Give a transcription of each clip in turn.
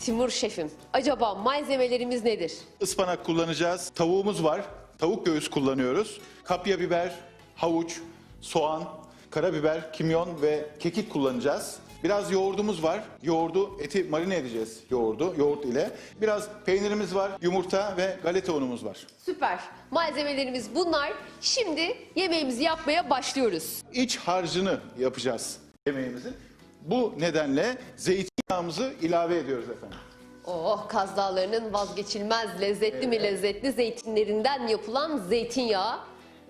Timur şefim, acaba malzemelerimiz nedir? Ispanak kullanacağız. Tavuğumuz var. Tavuk göğüs kullanıyoruz. Kapya biber, havuç, soğan, karabiber, kimyon ve kekik kullanacağız. Biraz yoğurdumuz var. Yoğurdu, eti marine edeceğiz yoğurdu, yoğurt ile. Biraz peynirimiz var, yumurta ve galeta unumuz var. Süper. Malzemelerimiz bunlar. Şimdi yemeğimizi yapmaya başlıyoruz. İç harcını yapacağız yemeğimizin. Bu nedenle zeytinyağımızı ilave ediyoruz efendim. Oh, Kaz Dağları'nın vazgeçilmez lezzetli mi lezzetli zeytinlerinden yapılan zeytinyağı.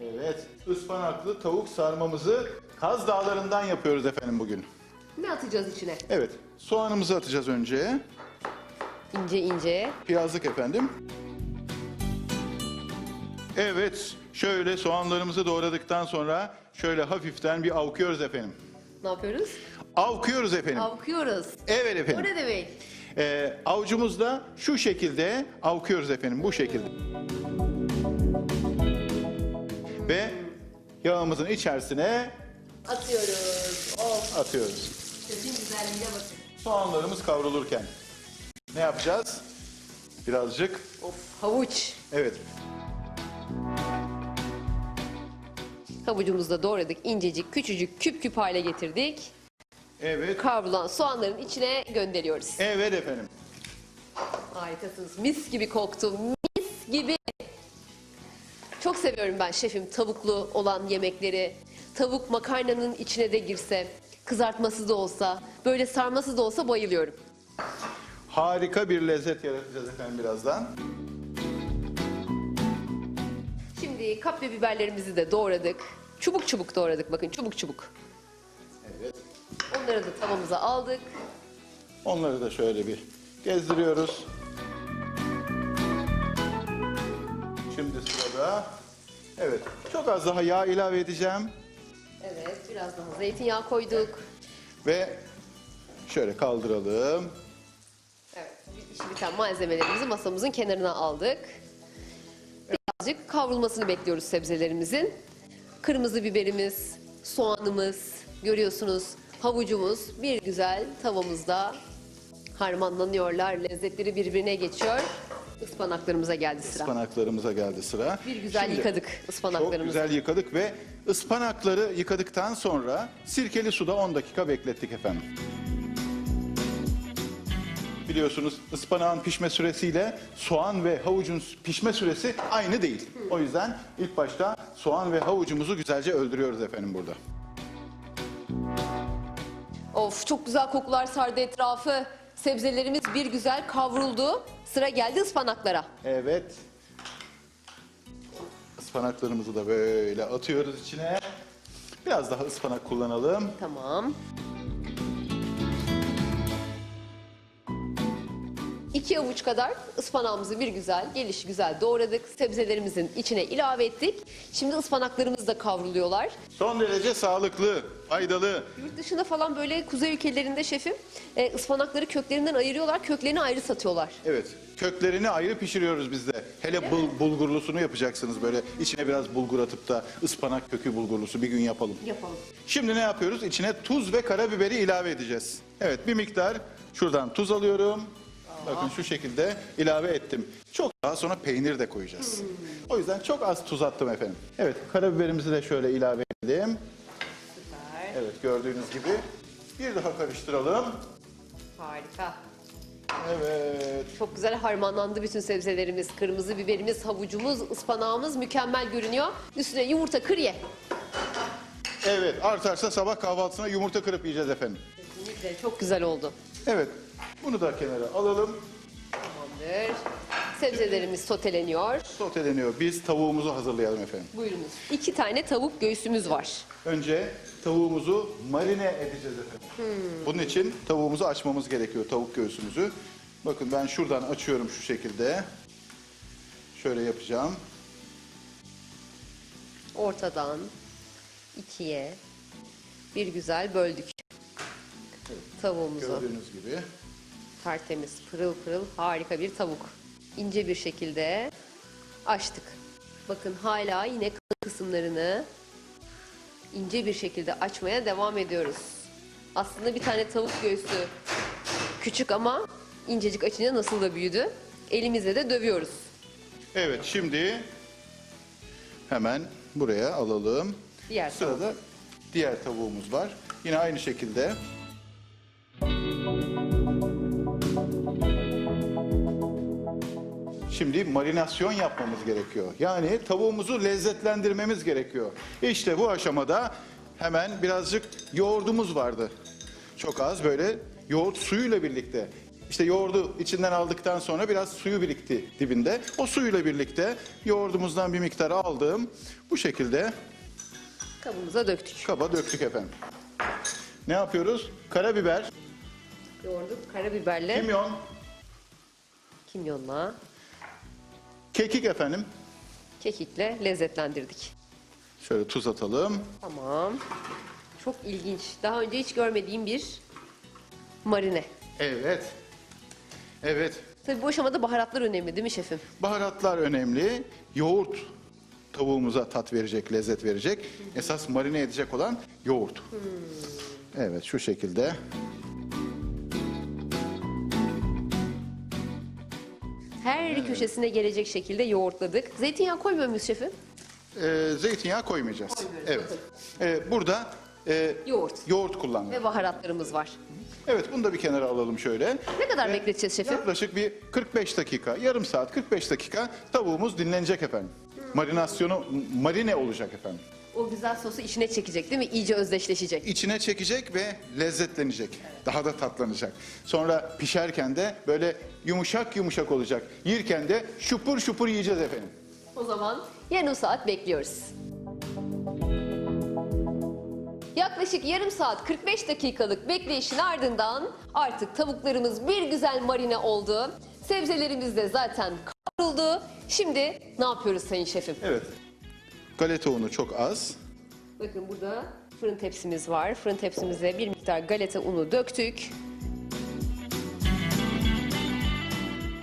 Evet, ıspanaklı tavuk sarmamızı Kaz Dağları'ndan yapıyoruz efendim bugün. Ne atacağız içine? Evet, soğanımızı atacağız önce. İnce ince. Piyazlık efendim. Evet, şöyle soğanlarımızı doğradıktan sonra şöyle hafiften bir avkuyoruz efendim. Ne yapıyoruz? Avkuyoruz efendim. Avkuyoruz. Evet O efendim. ne demek? Ee, avucumuzla şu şekilde avkuyoruz efendim, bu şekilde. Ve yağımızın içerisine Atıyoruz. Of, atıyoruz. sözün güzelliğine bakın. Soğanlarımız kavrulurken ne yapacağız? Birazcık, Of, havuç. evet, Havucumuzu da doğradık. incecik, küçücük, küp küp hale getirdik. Evet, Kavrulan soğanların içine gönderiyoruz. evet efendim. Harikasınız. Mis gibi koktu. Mis gibi. Çok seviyorum ben şefim tavuklu olan yemekleri. Tavuk makarnanın içine de girse, kızartması da olsa, böyle sarması da olsa bayılıyorum. Harika bir lezzet yaratacağız efendim birazdan. Şimdi kapya biberlerimizi de doğradık. Çubuk çubuk doğradık bakın çubuk çubuk. Onları da tavamıza aldık. Onları da şöyle bir gezdiriyoruz. Şimdi sırada, evet, çok az daha yağ ilave edeceğim Evet biraz daha zeytinyağı koyduk. ve şöyle kaldıralım. Evet işi biten malzemelerimizi masamızın kenarına aldık. Birazcık kavrulmasını bekliyoruz sebzelerimizin. Kırmızı biberimiz, soğanımız, görüyorsunuz havucumuz bir güzel tavamızda harmanlanıyorlar. Lezzetleri birbirine geçiyor. Ispanaklarımıza geldi sıra. Ispanaklarımıza geldi sıra. Bir güzel Şimdi yıkadık Çok ıspanaklarımızı. güzel yıkadık ve ıspanakları yıkadıktan sonra sirkeli suda 10 dakika beklettik efendim. Biliyorsunuz ıspanağın pişme süresiyle soğan ve havucun pişme süresi aynı değil. O yüzden ilk başta soğan ve havucumuzu güzelce öldürüyoruz efendim burada. Of çok güzel kokular sardı etrafı. Sebzelerimiz bir güzel kavruldu. Sıra geldi ıspanaklara. Evet. Ispanaklarımızı da böyle atıyoruz içine. Biraz daha ıspanak kullanalım. Tamam. İki avuç kadar ıspanağımızı bir güzel, geliş güzel doğradık. Sebzelerimizin içine ilave ettik. Şimdi ıspanaklarımız da kavruluyorlar. Son derece sağlıklı, faydalı. Yurt dışında falan böyle kuzey ülkelerinde şefim e, ıspanakları köklerinden ayırıyorlar, köklerini ayrı satıyorlar. Evet, köklerini ayrı pişiriyoruz biz de. Hele bul- bulgurlusunu yapacaksınız böyle. içine biraz bulgur atıp da ıspanak kökü bulgurlusu bir gün yapalım. Yapalım. Şimdi ne yapıyoruz? İçine tuz ve karabiberi ilave edeceğiz. Evet, bir miktar şuradan tuz alıyorum. Bakın şu şekilde ilave ettim. Çok daha sonra peynir de koyacağız. O yüzden çok az tuz attım efendim. Evet, karabiberimizi de şöyle ilave edelim. Süper. Evet, gördüğünüz gibi. Bir daha karıştıralım. Harika. Evet. Çok güzel harmanlandı bütün sebzelerimiz. Kırmızı biberimiz, havucumuz, ıspanağımız mükemmel görünüyor. Üstüne yumurta kır ye. Evet, artarsa sabah kahvaltısına yumurta kırıp yiyeceğiz efendim. Kesinlikle çok güzel oldu. Evet, bunu da kenara alalım. Tamamdır. Sebzelerimiz soteleniyor. Soteleniyor. Biz tavuğumuzu hazırlayalım efendim. Buyurunuz. İki tane tavuk göğsümüz var. Önce tavuğumuzu marine edeceğiz efendim. Bunun için tavuğumuzu açmamız gerekiyor, tavuk göğsümüzü. Bakın ben şuradan açıyorum şu şekilde. Şöyle yapacağım. Ortadan ikiye bir güzel böldük. Tavuğumuzu Gördüğünüz gibi. Tertemiz, pırıl pırıl harika bir tavuk. İnce bir şekilde açtık. Bakın hala yine kısımlarını ince bir şekilde açmaya devam ediyoruz. Aslında bir tane tavuk göğsü küçük ama incecik açınca nasıl da büyüdü. Elimizle de dövüyoruz. Evet şimdi hemen buraya alalım. Diğer Sırada diğer tavuğumuz var. Yine aynı şekilde. Şimdi marinasyon yapmamız gerekiyor. Yani tavuğumuzu lezzetlendirmemiz gerekiyor. İşte bu aşamada hemen birazcık yoğurdumuz vardı. Çok az böyle yoğurt suyuyla birlikte. İşte yoğurdu içinden aldıktan sonra biraz suyu birikti dibinde. O suyuyla birlikte yoğurdumuzdan bir miktar aldım. Bu şekilde Kabımıza döktük. kaba döktük efendim. Ne yapıyoruz? Karabiber, Yoğurduk karabiberle, kimyon, kimyonla, kekik efendim. kekikle lezzetlendirdik. Şöyle tuz atalım. Tamam. Çok ilginç. Daha önce hiç görmediğim bir marine. Evet. Evet. Tabii bu aşamada baharatlar önemli değil mi şefim? Baharatlar önemli. Yoğurt tavuğumuza tat verecek, lezzet verecek. Esas marine edecek olan yoğurt. Evet şu şekilde. Her köşesine gelecek şekilde yoğurtladık. Zeytinyağı koymuyor muyuz şefim? Ee, zeytinyağı koymayacağız. Evet. Ee, burada e, Yoğurt. yoğurt kullandık. Ve baharatlarımız var. Evet bunu da bir kenara alalım şöyle. Ne kadar Ve bekleteceğiz şefim? Yaklaşık bir 45 dakika, yarım saat 45 dakika tavuğumuz dinlenecek efendim. Marinasyonu marine olacak efendim. O güzel sosu içine çekecek değil mi? İyice özdeşleşecek. İçine çekecek ve lezzetlenecek. Daha da tatlanacak. Sonra pişerken de böyle yumuşak yumuşak olacak. Yerken de şupur şupur yiyeceğiz efendim. O zaman yarım saat bekliyoruz. Yaklaşık yarım saat 45 dakikalık bekleyişin ardından artık tavuklarımız bir güzel marine oldu. Sebzelerimiz de zaten kavruldu. Şimdi ne yapıyoruz sayın şefim? Evet. Galeta unu çok az. Bakın burada fırın tepsimiz var. Fırın tepsimize bir miktar galeta unu döktük.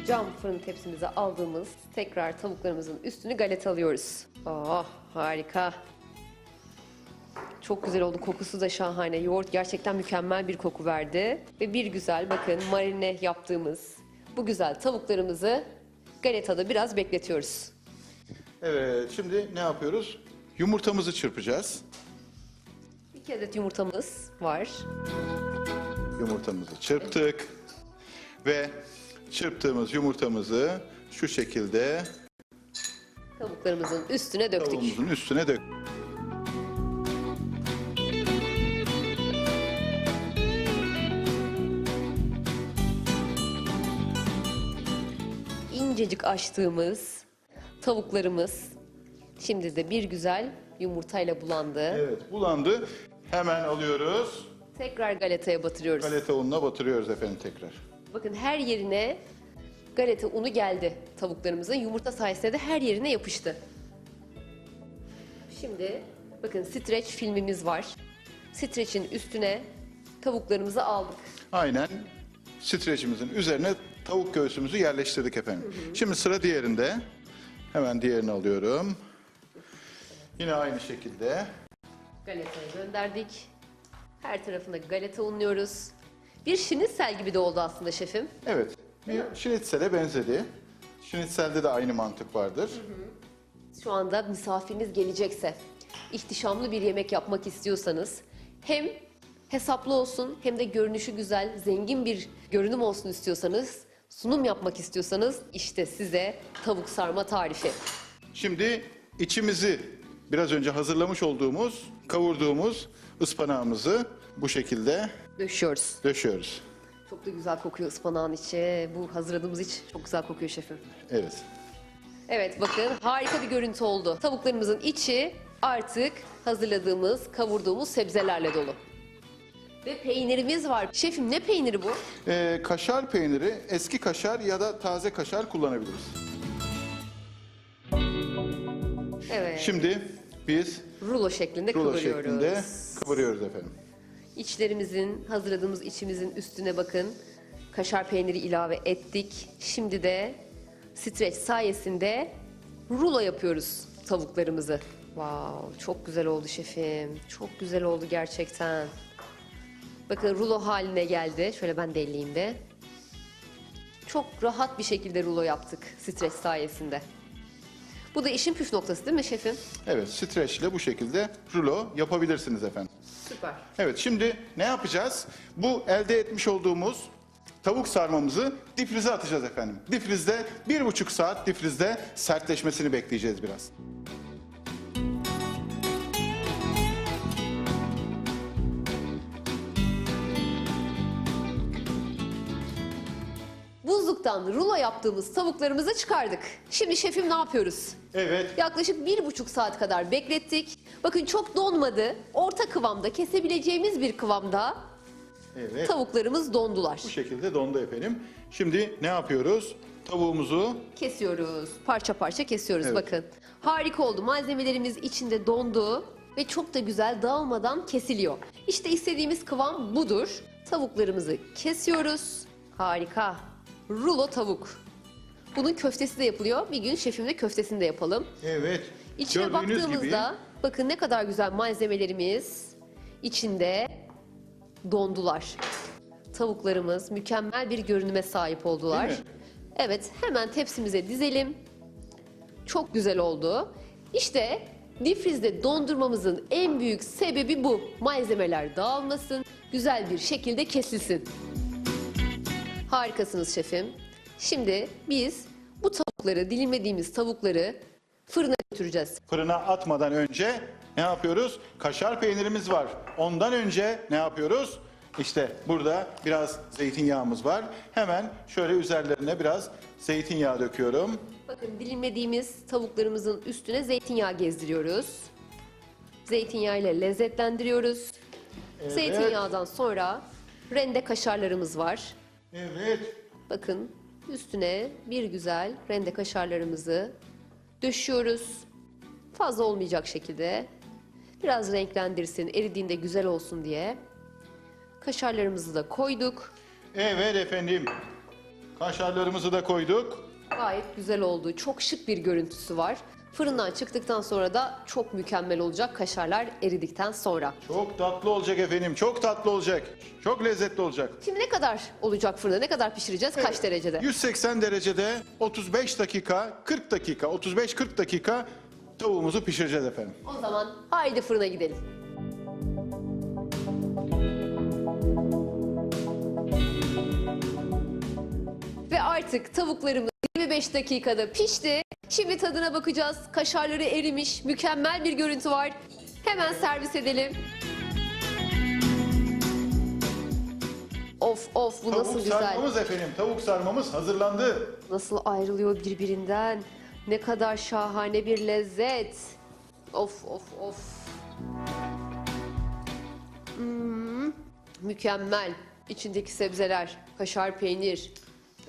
Cam fırın tepsimize aldığımız tekrar tavuklarımızın üstünü galeta alıyoruz. Oh harika. Çok güzel oldu. Kokusu da şahane. Yoğurt gerçekten mükemmel bir koku verdi. Ve bir güzel bakın marine yaptığımız bu güzel tavuklarımızı galetada biraz bekletiyoruz. Evet şimdi ne yapıyoruz? Yumurtamızı çırpacağız. İki adet yumurtamız var. Yumurtamızı çırptık. Ve çırptığımız yumurtamızı şu şekilde Tavuklarımızın üstüne döktük. tavuğumuzun üstüne dök. İncecik açtığımız tavuklarımız şimdi de bir güzel yumurtayla bulandı. Evet bulandı. Hemen alıyoruz. Tekrar galetaya batırıyoruz. Galeta ununa batırıyoruz efendim tekrar. Bakın her yerine galeta unu geldi tavuklarımızın. Yumurta sayesinde de her yerine yapıştı. Şimdi bakın streç filmimiz var. Streçin üstüne tavuklarımızı aldık. Aynen streçimizin üzerine tavuk göğsümüzü yerleştirdik efendim. Şimdi sıra diğerinde. Hemen diğerini alıyorum. Yine aynı şekilde. Galetaya gönderdik. Her tarafına galeta unluyoruz. Bir şinitsel gibi de oldu aslında şefim. Evet. Bir şinitsele benzedi. Şinitselde de aynı mantık vardır. Şu anda misafiriniz gelecekse, ihtişamlı bir yemek yapmak istiyorsanız hem hesaplı olsun hem de görünüşü güzel, zengin bir görünüm olsun istiyorsanız, sunum yapmak istiyorsanız işte size tavuk sarma tarifi. Şimdi içimizi biraz önce hazırlamış olduğumuz, kavurduğumuz ıspanağımızı bu şekilde Döşüyoruz. döşüyoruz. Çok da güzel kokuyor ıspanağın içi. Bu hazırladığımız iç çok güzel kokuyor şefim. Evet. Evet bakın harika bir görüntü oldu. Tavuklarımızın içi artık hazırladığımız, kavurduğumuz sebzelerle dolu. Ve peynirimiz var. Şefim ne peyniri bu? Ee, kaşar peyniri, eski kaşar ya da taze kaşar kullanabiliriz. Evet. Şimdi biz rulo şeklinde rulo kıvırıyoruz. şeklinde kıvırıyoruz efendim. İçlerimizin, hazırladığımız içimizin üstüne bakın. Kaşar peyniri ilave ettik. Şimdi de streç sayesinde rulo yapıyoruz tavuklarımızı. Wow, çok güzel oldu şefim. Çok güzel oldu gerçekten. Bakın rulo haline geldi. Şöyle ben de elleyeyim de. çok rahat bir şekilde rulo yaptık streç sayesinde. Bu da işin püf noktası değil mi şefim? Evet, streçle bu şekilde rulo yapabilirsiniz efendim. Süper. Evet, şimdi ne yapacağız? Bu elde etmiş olduğumuz tavuk sarmamızı difrize atacağız efendim. Difrizde bir buçuk saat difrizde sertleşmesini bekleyeceğiz biraz. Buzluktan rulo yaptığımız tavuklarımızı çıkardık. Şimdi şefim ne yapıyoruz? Evet, Yaklaşık bir buçuk saat kadar beklettik. Bakın çok donmadı. Orta kıvamda kesebileceğimiz bir kıvamda evet. tavuklarımız dondular. Bu şekilde dondu efendim. Şimdi ne yapıyoruz? Tavuğumuzu Kesiyoruz. Parça parça kesiyoruz Evet. bakın. Harika oldu. Malzemelerimiz içinde dondu ve çok da güzel dağılmadan kesiliyor. İşte istediğimiz kıvam budur. Tavuklarımızı kesiyoruz. Harika. Rulo tavuk. Bunun köftesi de yapılıyor. Bir gün şefimle köftesini de yapalım. evet İçine gördüğünüz baktığımızda gibi bakın ne kadar güzel malzemelerimiz içinde dondular. Tavuklarımız mükemmel bir görünüme sahip oldular. Evet, hemen tepsimize dizelim. Çok güzel oldu. İşte difrizde dondurmamızın en büyük sebebi bu. Malzemeler dağılmasın, güzel bir şekilde kesilsin. Harikasınız şefim. Şimdi biz bu tavukları, dilimlediğimiz tavukları fırına götüreceğiz. fırına atmadan önce ne yapıyoruz? Kaşar peynirimiz var. Ondan önce ne yapıyoruz? İşte burada biraz zeytinyağımız var. Hemen şöyle üzerlerine biraz zeytinyağı döküyorum. Bakın dilimlediğimiz tavuklarımızın üstüne zeytinyağı gezdiriyoruz. Zeytinyağı ile lezzetlendiriyoruz. Zeytinyağından sonra rende kaşarlarımız var. Evet. Bakın üstüne bir güzel rende kaşarlarımızı döşüyoruz. Fazla olmayacak şekilde. Biraz renklendirsin, eridiğinde güzel olsun diye. Kaşarlarımızı da koyduk. Evet efendim. Kaşarlarımızı da koyduk. Gayet güzel oldu. Çok şık bir görüntüsü var. Fırından çıktıktan sonra da çok mükemmel olacak kaşarlar eridikten sonra. Çok tatlı olacak efendim. Çok tatlı olacak. Çok lezzetli olacak. Şimdi ne kadar olacak fırında? Ne kadar pişireceğiz? Kaç derecede? 180 derecede 35 dakika, 40 dakika, 35-40 dakika tavuğumuzu pişireceğiz efendim. O zaman haydi fırına gidelim. Ve artık tavuklarımız 25 dakikada pişti. Şimdi tadına bakacağız. Kaşarları erimiş, mükemmel bir görüntü var. Hemen servis edelim. Of of bu nasıl Tavuk güzel. sarmamız efendim. Tavuk sarmamız hazırlandı. Nasıl ayrılıyor birbirinden. Ne kadar şahane bir lezzet. Of of of. Hmm, mükemmel. İçindeki sebzeler, kaşar peynir,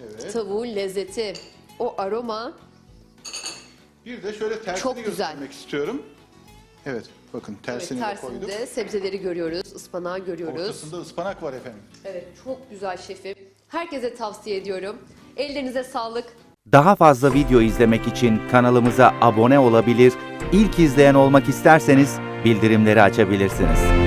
Evet. tavuğun lezzeti, o aroma Bir de şöyle tersini Çok güzel. göstermek istiyorum. Evet, bakın tersini evet, de koyduk. tersinde sebzeleri görüyoruz, ıspanağı görüyoruz. Ortasında ıspanak var efendim. Evet, çok güzel şefim. Herkese tavsiye ediyorum. Ellerinize sağlık. Daha fazla video izlemek için kanalımıza abone olabilir, ilk izleyen olmak isterseniz bildirimleri açabilirsiniz.